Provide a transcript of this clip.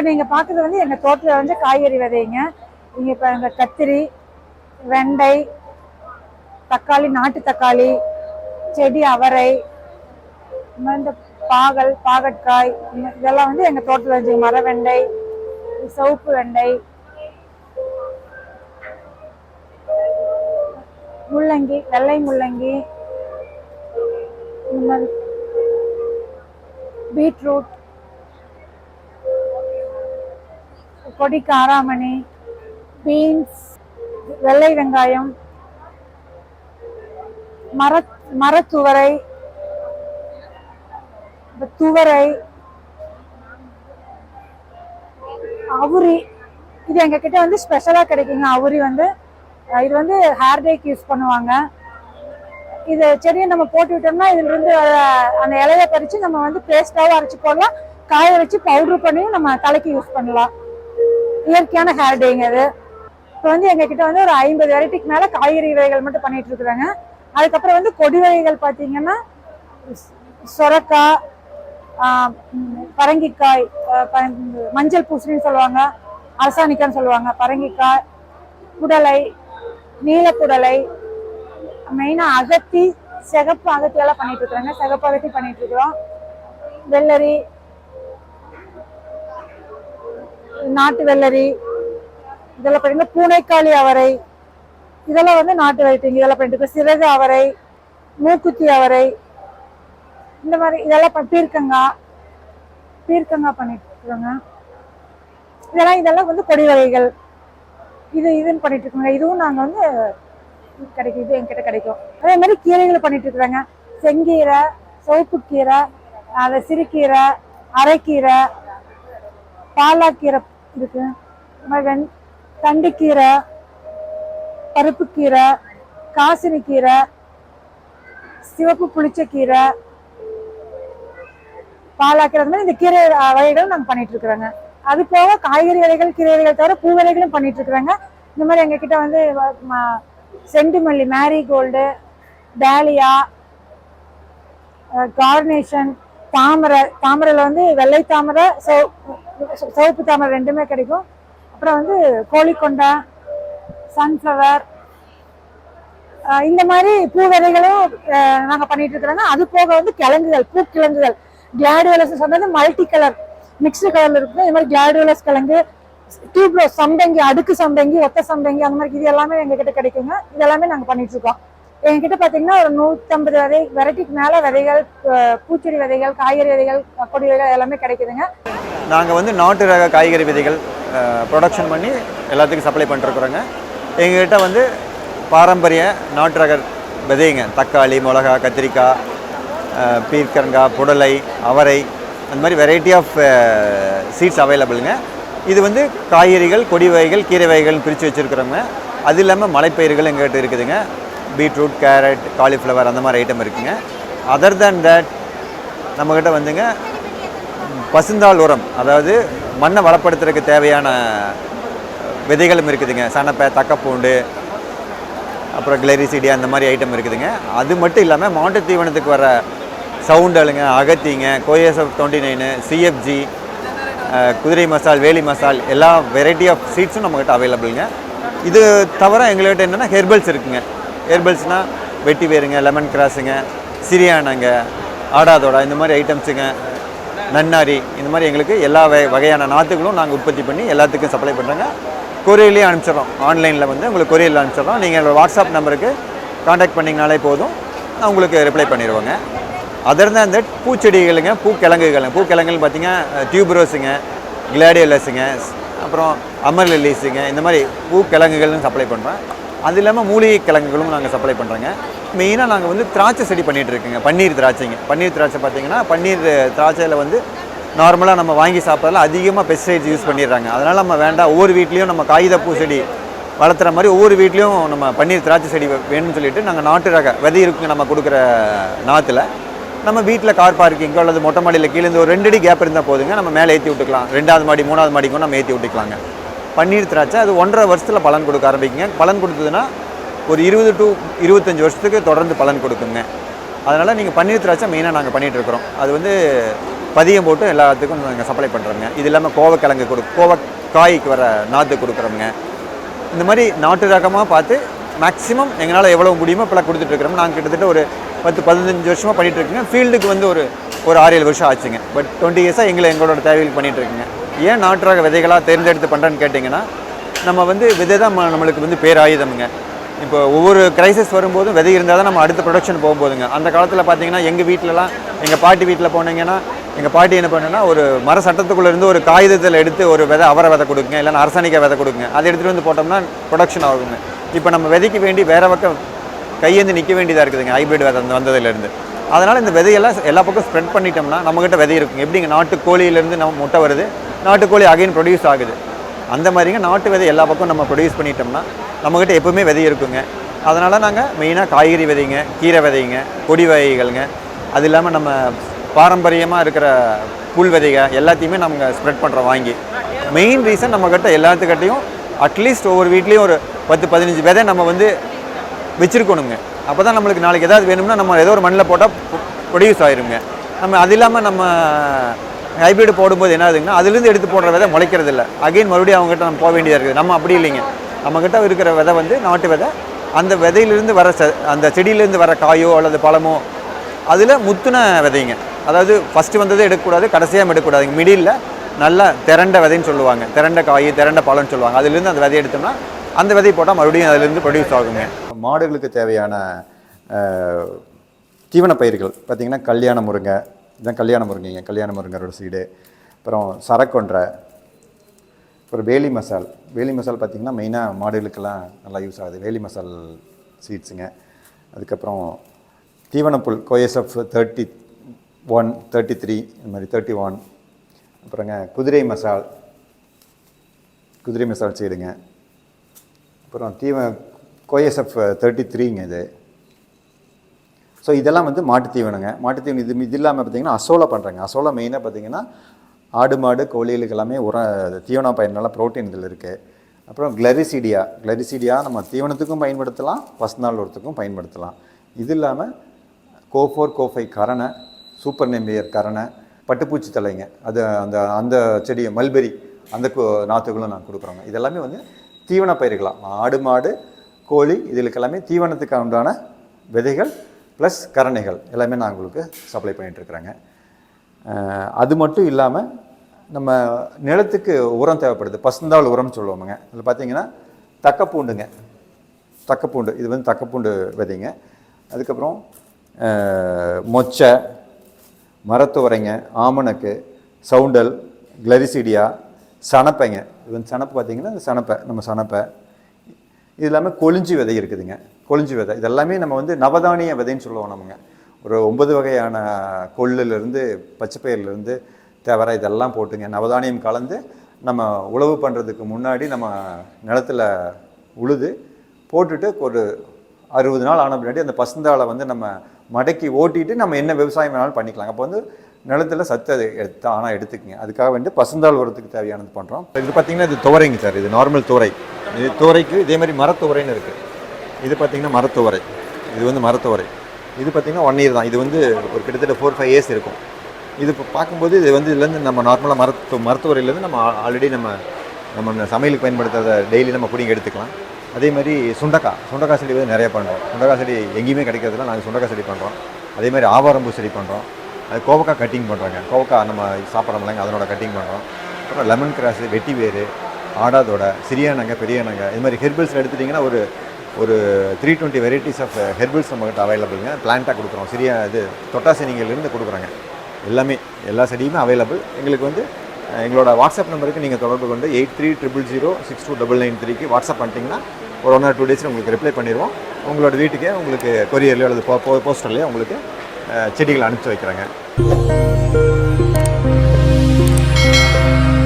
இப்போ நீங்கள் பார்க்குறது வந்து எங்கள் தோட்டத்தில் வந்து காய்கறி விதைங்க. நீங்கள் இப்போ இந்த கத்திரி வெண்டை தக்காளி நாட்டு தக்காளி செடி அவரை இந்த பாகல் பாகற்காய் இதெல்லாம் வந்து எங்கள் தோட்டத்தில் வச்சு மர வெண்டை சிவப்பு வெண்டை முள்ளங்கி வெள்ளை முள்ளங்கி இந்த மாதிரி பீட்ரூட் கொடி காராமணி பீன்ஸ் வெள்ளை வெங்காயம் மர மரத்துவரை இந்த துவரை அவுரி. இது எங்க கிட்ட வந்து ஸ்பெஷலா கிடைக்குங்க. அவுரி வந்து இது வந்து ஹேர் டேக்கு யூஸ் பண்ணுவாங்க. இது செடியை நம்ம போட்டு விட்டோம்னா இதுல இருந்து அந்த இலைய பறிச்சு நம்ம வந்து பேஸ்டாவும் அரைச்சு போடலாம். காய வச்சு பவுடர் பண்ணியும் நம்ம தலைக்கு யூஸ் பண்ணலாம். இயற்கையான ஹேர் டேங்க அது இப்போ வந்து எங்ககிட்ட வந்து ஒரு ஐம்பது வெரைட்டிக்கு மேலே காய்கறி வகைகள் மட்டும் பண்ணிட்டு இருக்கிறாங்க. அதுக்கப்புறம் வந்து கொடி வகைகள் பார்த்தீங்கன்னா சொரக்காய் பரங்கிக்காய் மஞ்சள் பூசணின்னு சொல்லுவாங்க. அரசாணிக்கான்னு சொல்லுவாங்க. பரங்கிக்காய் குடலை நீலக்குடலை மெயினாக அகத்தி சிகப்பு அகத்தியெல்லாம் பண்ணிகிட்டு பண்ணிட்டு இருக்கிறாங்க. சிகப்பு அகத்தி பண்ணிட்டு இருக்கிறோம். வெள்ளரி நாட்டு வெள்ளரி இதெல்லாம் பார்த்தீங்கன்னா பூனைக்காளி அவரை இதெல்லாம் வந்து நாட்டு வெரைட்டிங்க இதெல்லாம் பண்ணிட்டு சிறகு அவரை மூக்குத்தி அவரை இந்த மாதிரி இதெல்லாம் பீர்க்கங்காய் பீர்க்கங்காய் பண்ணிட்டு இருக்கிறோங்க இதெல்லாம் இதெல்லாம் வந்து கொடி வகைகள். இது இதுன்னு பண்ணிட்டு இருக்கோங்க இதுவும் நாங்கள் வந்து கிடைக்கும். இது என்கிட்ட கிடைக்கும். அதே மாதிரி கீரைகளை பண்ணிட்டு இருக்கிறாங்க செங்கீரை சோப்புக்கீரை கீரை அதை சிறுகீரை அரைக்கீரை பாலாக்கீரை இருக்கு. இந்த மாதிரி வெண் தண்டுக்கீரை பருப்புக்கீரை காசினிக்கீரை சிவப்பு புளிச்சக்கீரை பாலாக்கீரை அந்த மாதிரி இந்த கீரை வகைகளும் நாங்கள் பண்ணிட்டு இருக்கிறோங்க. அது போக காய்கறி விதைகள் கீரை விதைகள் தவிர பூ விதைகளும் பண்ணிட்டு இருக்கிறாங்க. இந்த மாதிரி எங்ககிட்ட வந்து செண்டுமல்லி மேரிகோல்டு டேலியா கார்னேஷன் தாமரை தாமரையில் வந்து வெள்ளை தாமரை சிவப்பு தாமரை ரெண்டுமே கிடைக்கும். அப்புறம் வந்து கோழிக்கொண்டை சன்ஃப்ளவர் இந்த மாதிரி பூ விதைகளும் நாங்கள் பண்ணிட்டு இருக்கிறோங்க அது போக வந்து கிழங்குகள் பூ கிழங்குகள். கிளாடுவலஸ் சொன்னது மல்டி கலர் மிக்ஸ்டு கலர்ல இருக்குது. இது மாதிரி கிளாடுவலஸ் கிழங்கு டியூப்ல சம்பங்கி அடுக்கு சம்பங்கி ஒத்த சம்பங்கி அந்த மாதிரி இது எல்லாமே எங்ககிட்ட கிடைக்குங்க. இது எல்லாமே நாங்க பண்ணிட்டு இருக்கோம். எங்ககிட்ட பார்த்தீங்கன்னா ஒரு நூற்றம்பது விதை வெரைட்டிக்கு மேலே விதைகள் பூச்செடி விதைகள் காய்கறி விதைகள் கொடி விதைகள் எல்லாமே கிடைக்குதுங்க. நாங்கள் வந்து நாட்டு ரக காய்கறி விதைகள் ப்ரொடக்ஷன் பண்ணி எல்லாத்துக்கும் சப்ளை பண்ணிட்டுருக்குறோங்க எங்ககிட்ட வந்து பாரம்பரிய நாட்டு ரக விதைங்க தக்காளி மிளகா கத்திரிக்காய் பீர்க்கங்காய் புடலை அவரை அந்த மாதிரி வெரைட்டி ஆஃப் சீட்ஸ் அவைலபிளுங்க இது வந்து காய்கறிகள் கொடி வகைகள் கீரை வகைகள் பிரித்து வச்சுருக்குறோங்க. அது இல்லாமல் மலைப்பயிர்கள் எங்ககிட்ட இருக்குதுங்க. பீட்ரூட் கேரட் காலிஃப்ளவர் அந்த மாதிரி ஐட்டம் இருக்குங்க. அதர் தேன் தட் நம்மக்கிட்ட வந்துங்க பசுந்தாள் உரம் அதாவது மண்ணை வளப்படுத்துறதுக்கு தேவையான விதைகளும் இருக்குதுங்க. சனப்பை தக்கப்பூண்டு அப்புறம் கிளரிசிடி அந்த மாதிரி ஐட்டம் இருக்குதுங்க. அது மட்டும் இல்லாமல் மாவட்ட தீவனத்துக்கு வர சவுண்டலுங்க அகத்திங்க கோஎஸ்எஃப் டுவெண்ட்டி நைனு சிஎஃப்ஜி குதிரை மசால் வேலி மசால் எல்லா வெரைட்டி ஆஃப் சீட்ஸும் நம்மக்கிட்ட அவைலபிளுங்க இது தவிர எங்கள்கிட்ட என்னென்னா ஹெர்பல்ஸ் இருக்குங்க. ஹெர்பல்ஸ்னால் வெட்டி வேருங்க லெமன் கிராஸுங்க சிரியானங்க ஆடாதோடா இந்த மாதிரி ஐட்டம்ஸுங்க நன்னாரி இந்த மாதிரி எங்களுக்கு எல்லா வகை வகையான நாற்றுகளும் நாங்கள் உற்பத்தி பண்ணி எல்லாத்துக்கும் சப்ளை பண்ணுறோங்க கொரியர்லேயே அனுப்பிச்சிடுறோம். ஆன்லைனில் வந்து உங்களுக்கு கொரியரில் அனுப்பிச்சிடுறோம். நீங்கள் எங்களோட வாட்ஸ்அப் நம்பருக்கு காண்டாக்ட் பண்ணிங்கனாலே போதும். நான் உங்களுக்கு ரிப்ளை பண்ணிடுவோங்க. அதர் தான் இந்த பூச்செடிகளுங்க பூக்கிழங்குகளுங்க. பூக்கிழங்குன்னு பார்த்தீங்கன்னா டியூப்ரோஸுங்க கிளாடியலஸுங்க அப்புறம் அமர் லில்லிஸுங்க இந்த மாதிரி பூக்கிழங்குகள்னு சப்ளை பண்ணுறோம் அது இல்லாமல் மூலிகை கிழங்குகளும் நாங்கள் சப்ளை பண்ணுறோங்க மெயினாக நாங்கள் வந்து திராட்சை செடி பண்ணிகிட்டு இருக்கோங்க. பன்னீர் திராட்சைங்க. பன்னீர் திராட்சை பார்த்தீங்கன்னா பன்னீர் திராட்சையில் வந்து நார்மலாக நம்ம வாங்கி சாப்பிட்றதுல அதிகமாக பெஸ்டிசைட்ஸ் யூஸ் பண்ணிடுறாங்க. அதனால் நம்ம வேண்டாம் ஒவ்வொரு வீட்லேயும் நம்ம காகித பூச்செடி செடி வளர்த்துற மாதிரி ஒவ்வொரு வீட்லேயும் நம்ம பன்னீர் திராட்சை செடி வேணும்னு சொல்லிட்டு நாங்கள் நாட்டு ரக விதை இருக்குங்க நம்ம கொடுக்குற நாற்றுல நம்ம வீட்டில் கார் பார்க்கிங்கோ அல்லது மொட்டை மாடியில் கீழே ஒரு ரெண்டு அடி கேப் இருந்தால் போதுங்க. நம்ம மேலே ஏற்றி விட்டுக்கலாம். ரெண்டாவது மாடி மூணாவது மாடிக்கும் நம்ம ஏற்றி விட்டுக்கலாங்க. பன்னீர் திராட்சை அது ஒன்றரை வருஷத்தில் பலன் கொடுக்க ஆரம்பிக்குங்க. பலன் கொடுத்ததுன்னா ஒரு இருபது டு இருபத்தஞ்சி வருஷத்துக்கு தொடர்ந்து பலன் கொடுக்குங்க. அதனால் நீங்கள் பன்னீர் திராட்சை மெயினாக நாங்கள் பண்ணிகிட்டு இருக்கிறோம். அது வந்து பதியம் போட்டு எல்லாத்துக்கும் நாங்கள் சப்ளை பண்ணுறோங்க இது இல்லாமல் கோவக்கிழங்கு கொடு கோவக்காய்க்கு வர நாற்று கொடுக்குறோங்க இந்த மாதிரி நாட்டு ரகமாக பார்த்து மேக்ஸிமம் எங்களால் எவ்வளோ முடியுமோ இப்போலாம் கொடுத்துட்ருக்குறோம் நாங்கள் கிட்டத்தட்ட ஒரு பத்து பதினஞ்சு வருஷமாக பண்ணிகிட்டு இருக்கோங்க. ஃபீல்டுக்கு வந்து ஒரு ஒரு ஆறு ஏழு வருஷம் ஆச்சுங்க. பட் டுவெண்ட்டி இயர்ஸாக எங்களை எங்களோட தேவைகள் பண்ணிகிட்ருக்குங்க ஏன் நாட்டு ரக விதைகளாக தேர்ந்தெடுத்து பண்ணுறேன்னு கேட்டிங்கன்னா நம்ம வந்து விதை தான் நம்மளுக்கு வந்து பேராயுதமுங்க. இப்போ ஒவ்வொரு கிரைசிஸ் வரும்போதும் விதை இருந்தால் தான் நம்ம அடுத்த ப்ரொடக்ஷன் போகும்போதுங்க. அந்த காலத்தில் பார்த்தீங்கன்னா எங்கள் வீட்டிலலாம் எங்கள் பாட்டி வீட்டில் போனீங்கன்னா எங்கள் பாட்டி என்ன பண்ணுன்னா ஒரு மர சட்டத்துக்குள்ளே இருந்து ஒரு காகிதத்தில் எடுத்து ஒரு விதை அவரை விதை கொடுக்குங்க இல்லைன்னா அரசனிக்காய் விதை கொடுக்குங்க அதை எடுத்துகிட்டு வந்து போட்டோம்னா ப்ரொடக்ஷன் ஆகுங்க. இப்போ நம்ம விதைக்கு வேண்டி வேற பக்கம் கையேந்து நிற்க வேண்டியதாக இருக்குதுங்க ஹைப்ரிட் விதை அந்த வந்ததுலேருந்து. அதனால் இந்த விதையெல்லாம் எல்லா பக்கம் ஸ்ப்ரெட் பண்ணிட்டோம்னா நம்மக்கிட்ட விதை இருக்குங்க. எப்படிங்க நாட்டு கோழியிலேருந்து நம்ம முட்டை வருது நாட்டுக்கோழி அகைன் ப்ரொடியூஸ் ஆகுது. அந்த மாதிரிங்க நாட்டு விதை எல்லா பக்கம் நம்ம ப்ரொடியூஸ் பண்ணிட்டோம்னா நம்மக்கிட்ட எப்பவுமே விதை இருக்குங்க. அதனால் நாங்கள் மெயினாக காய்கறி விதைங்க கீரை விதைங்க கொடி வகைகள்ங்க. அது இல்லாமல் நம்ம பாரம்பரியமாக இருக்கிற புல் விதைகள் எல்லாத்தையுமே நம்ம ஸ்ப்ரெட் பண்ணுறோம் வாங்கி. மெயின் ரீசன் நம்மக்கிட்ட எல்லாத்துக்கிட்டையும் அட்லீஸ்ட் ஒவ்வொரு வீட்லேயும் ஒரு பத்து பதினஞ்சு விதை நம்ம வந்து வச்சுருக்கணுங்க. அப்போ தான் நம்மளுக்கு நாளைக்கு ஏதாவது வேணும்னா நம்ம ஏதோ ஒரு மண்ணில் போட்டால் ப்ரொடியூஸ் ஆயிருங்க. நம்ம அது இல்லாமல் நம்ம ஹைப்ரிட் போடும்போது என்ன ஆகுதுங்கன்னா அதுலேருந்து எடுத்து போடுற விதை முளைக்கிறது இல்லை அகைன் மறுபடியும் அவங்ககிட்ட நம்ம போக வேண்டியதாக இருக்குது. நம்ம அப்படி இல்லைங்க. நம்மக்கிட்ட இருக்கிற விதை வந்து நாட்டு விதை. அந்த விதையிலிருந்து வர ச அந்த செடியிலேருந்து வர காயோ அல்லது பழமோ அதில் முத்துன விதைங்க. அதாவது ஃபஸ்ட்டு வந்ததே எடுக்கக்கூடாது கடைசியாக எடுக்கக்கூடாதுங்க. மிடில் நல்லா திரண்ட விதைன்னு சொல்லுவாங்க. திரண்ட காய் திரண்ட பழம்னு சொல்லுவாங்க. அதுலேருந்து அந்த விதை எடுத்தோம்னா அந்த விதை போட்டால் மறுபடியும் அதுலேருந்து ப்ரொடியூஸ் ஆகுங்க. மாடுகளுக்கு தேவையான தீவன பயிர்கள் பார்த்திங்கன்னா கல்யாண முருங்கை இதுதான் கல்யாண முருங்கைங்க கல்யாண முருங்கரோட சீடு. அப்புறம் சரக்கொன்றை அப்புறம் வேலி மசால். வேலி மசால் பார்த்திங்கன்னா மெயினாக மாடுகளுக்கெல்லாம் நல்லா யூஸ் ஆகுது. வேலி மசால் சீட்ஸுங்க அதுக்கப்புறம் தீவனப்புல் CO SF thirty one thirty three இந்த மாதிரி தேர்ட்டி ஒன் அப்புறங்க குதிரை மசால் குதிரை மசால் சீடுங்க அப்புறம் தீவ கோஎஸ்எஃப் தேர்ட்டி த்ரீங்க இது. ஸோ இதெல்லாம் வந்து மாட்டு தீவனங்க தீவனம் இது இது இல்லாமல் பார்த்தீங்கன்னா அசோலா பண்ணுறாங்க அசோலா மெயினாக பார்த்தீங்கன்னா ஆடு மாடு கோழிகளுக்கு எல்லாமே உர தீவன பயனால ப்ரோட்டீன் இதில் இருக்குது அப்புறம் கிளரிசீடியா கிளரிசீடியா நம்ம தீவனத்துக்கும் பயன்படுத்தலாம் பசுநாள் உரத்துக்கும் பயன்படுத்தலாம். இது இல்லாமல் கோஃபோர் கோஃபை கரணை சூப்பர் நெம்பியர் கரணை பட்டுப்பூச்சி தலைங்க. அது அந்த அந்த செடியை மல்பெரி அந்த நாற்றுகளும் நான் கொடுக்குறோங்க. இதெல்லாமே வந்து தீவன பயிர்களாம். ஆடு மாடு கோழி இதுகளுக்கு எல்லாமே தீவனத்துக்கு உண்டான விதைகள் ப்ளஸ் கரணைகள் எல்லாமே நான் உங்களுக்கு சப்ளை பண்ணிகிட்ருக்குறேங்க அது மட்டும் இல்லாமல் நம்ம நிலத்துக்கு உரம் தேவைப்படுது. பசுந்தாள் உரம்னு சொல்லுவோமுங்க. அதில் பார்த்தீங்கன்னா தக்கப்பூண்டுங்க. தக்கப்பூண்டு இது வந்து தக்கப்பூண்டு விதைங்க. அதுக்கப்புறம் மொச்சை மரத்துவரைங்க ஆமணக்கு சவுண்டல் கிளரிசிடியா சணப்பைங்க இது வந்து சணப்பு பார்த்தீங்கன்னா இந்த சணப்பை நம்ம சணப்பை இது இல்லாமல் கொளிஞ்சி விதை இருக்குதுங்க. கொளிஞ்சி விதை. இதெல்லாமே நம்ம வந்து நவதானிய விதைன்னு சொல்லுவோம் நமங்க ஒரு ஒன்பது வகையான கொள்ளுலேருந்து பச்சைப்பயிர்லேருந்து தவிர இதெல்லாம் போட்டுங்க. நவதானியம் கலந்து நம்ம உழவு பண்ணுறதுக்கு முன்னாடி நம்ம நிலத்துல உழுது போட்டுட்டு ஒரு அறுபது நாள் ஆன பின்னாடி அந்த பசுந்தாளை வந்து நம்ம மடக்கி ஓட்டிட்டு நம்ம என்ன விவசாயம் வேணாலும் பண்ணிக்கலாம் அப்போ வந்து நிலத்துல சத்து அதை எடுத்து ஆனால் எடுத்துக்கங்க. அதுக்காக வந்து பசுந்தாள் உரத்துக்கு தேவையானது பண்ணுறோம் இது பார்த்தீங்கன்னா இது துவரைங்க சார். இது நார்மல் துவரை. இது துவரைக்கு இதே மாதிரி மரத்துவரைன்னு இருக்குது இது பார்த்தீங்கன்னா மரத்துவரை. இது வந்து மரத்துவரை. இது பார்த்தீங்கன்னா ஒன் இயர் தான். இது வந்து ஒரு கிட்டத்தட்ட ஃபோர் ஃபைவ் இயர்ஸ் இருக்கும். இது இப்போ பார்க்கும்போது இது வந்து இதுலேருந்து நம்ம நார்மலாக மரத்து மருத்துவரையிலேருந்து நம்ம ஆல்ரெடி நம்ம நம்ம சமையலுக்கு பயன்படுத்துறத டெய்லி நம்ம பிடிங்க எடுத்துக்கலாம். அதே மாதிரி சுண்டக்காய். சுண்டக்காய் செடி வந்து நிறைய பண்ணுறோம் சுண்டக்காய் செடி எங்கேயுமே கிடைக்கிறதுல நாங்கள் சுண்டக்காய் செடி பண்ணுறோம் அதே மாதிரி ஆவாரம்பூ செடி பண்ணுறோம் அது கோவக்காய் கட்டிங் பண்ணுறாங்க கோவக்காய் நம்ம சாப்பிட்றோம்லங்க அதனோட கட்டிங் பண்ணுறோம் அப்புறம் லெமன் கிராஸு வெட்டி வேறு ஆடாதோட சிறியானங்க பெரியானங்க இது மாதிரி ஹெர்பல்ஸ் எடுத்துட்டிங்கன்னா ஒரு ஒரு three twenty varieties of herbals நம்மகிட்ட அவைலபிளுங்க பிளான்ட்டாக கொடுக்குறோம். சிறிய இது தொட்டாசினிங்கள்லேருந்து கொடுக்குறாங்க. எல்லாமே எல்லா செடியுமே அவைலபிள் எங்களுக்கு வந்து எங்களோட வாட்ஸ்அப் நம்பருக்கு நீங்கள் தொடர்பு கொண்டு eight three triple zero six two double nine த்ரீக்கு வாட்ஸ்அப் பண்ணிட்டீங்கன்னா ஒரு ஒன் ஆர் டூ டேஸில் உங்களுக்கு ரிப்ளை பண்ணிடுவோம். உங்களோட வீட்டுக்கே உங்களுக்கு கொரியர்லையோ அல்லது போ போஸ்டர்லையோ உங்களுக்கு செடிகளை அனுப்பிச்சி வைக்கிறாங்க.